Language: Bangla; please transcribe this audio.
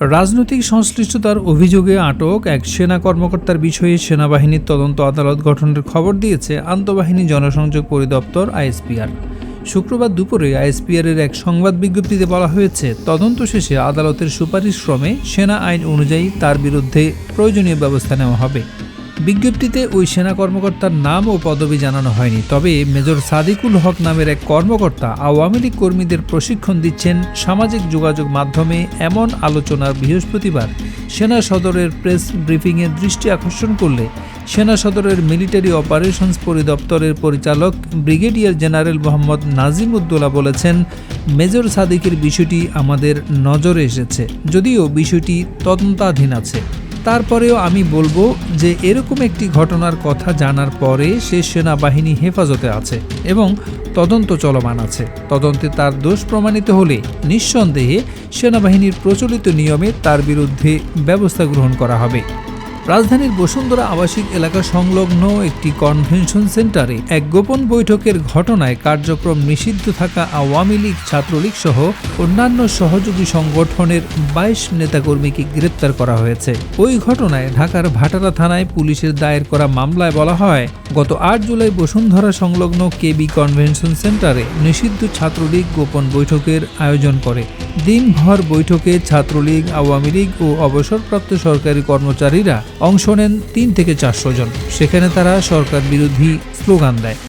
রাজনৈতিক সংশ্লিষ্টতার অভিযোগে আটক এক সেনা কর্মকর্তার বিষয়ে সেনাবাহিনীর তদন্ত আদালত গঠনের খবর দিয়েছে আন্তঃবাহিনী জনসংযোগ পরিদপ্তর আইএসপিআর। শুক্রবার দুপুরে আইএসপিআর এর এক সংবাদ বিজ্ঞপ্তিতে বলা হয়েছে, তদন্ত শেষে আদালতের সুপারিশ ক্রমে সেনা আইন অনুযায়ী তার বিরুদ্ধে প্রয়োজনীয় ব্যবস্থা নেওয়া হবে। বিজ্ঞপ্তিতে ওই সেনা কর্মকর্তার নাম ও পদবি জানানো হয়নি। তবে মেজর সাদিকুল হক নামের এক কর্মকর্তা আওয়ামী লীগ কর্মীদের প্রশিক্ষণ দিচ্ছেন সামাজিক যোগাযোগ মাধ্যমে এমন আলোচনার বৃহস্পতিবার। সেনা সদরের প্রেস ব্রিফিংয়ে দৃষ্টি আকর্ষণ করলে সেনা সদরের মিলিটারি অপারেশনস পরিদপ্তরের পরিচালক ব্রিগেডিয়ার জেনারেল মোহাম্মদ নাজিম উদ্দোলা বলেছেন, মেজর সাদিকের বিষয়টি আমাদের নজরে এসেছে। যদিও বিষয়টি তদন্তাধীন আছে। তারপরেও আমি বলব যে এরকম একটি ঘটনার কথা জানার পরে সে সেনাবাহিনী হেফাজতে আছে এবং তদন্ত চলমান আছে। তদন্তে তার দোষ প্রমাণিত হলে নিঃসন্দেহে সেনাবাহিনীর প্রচলিত নিয়মে তার বিরুদ্ধে ব্যবস্থা গ্রহণ করা হবে। রাজধানীর বসুন্ধরা আবাসিক এলাকা সংলগ্ন একটি কনভেনশন সেন্টারে এক গোপন বৈঠকের ঘটনায় কার্যক্রম নিষিদ্ধ থাকা আওয়ামী লীগ ছাত্রলীগ সহ অন্যান্য সহযোগী সংগঠনের বাইশ নেতাকর্মীকে গ্রেপ্তার করা হয়েছে। ওই ঘটনায় ঢাকার ভাটারা থানায় পুলিশের দায়ের করা মামলায় বলা হয়, গত আট জুলাই বসুন্ধরা সংলগ্ন কেবি কনভেনশন সেন্টারে নিষিদ্ধ ছাত্রলীগ গোপন বৈঠকের আয়োজন করে। দিনভর বৈঠকে ছাত্রলীগ, আওয়ামী লীগ ও অবসরপ্রাপ্ত সরকারি কর্মচারীরা অংশ নেন তিন থেকে চারশো জন। সেখানে তারা সরকার বিরোধী স্লোগান দেয়।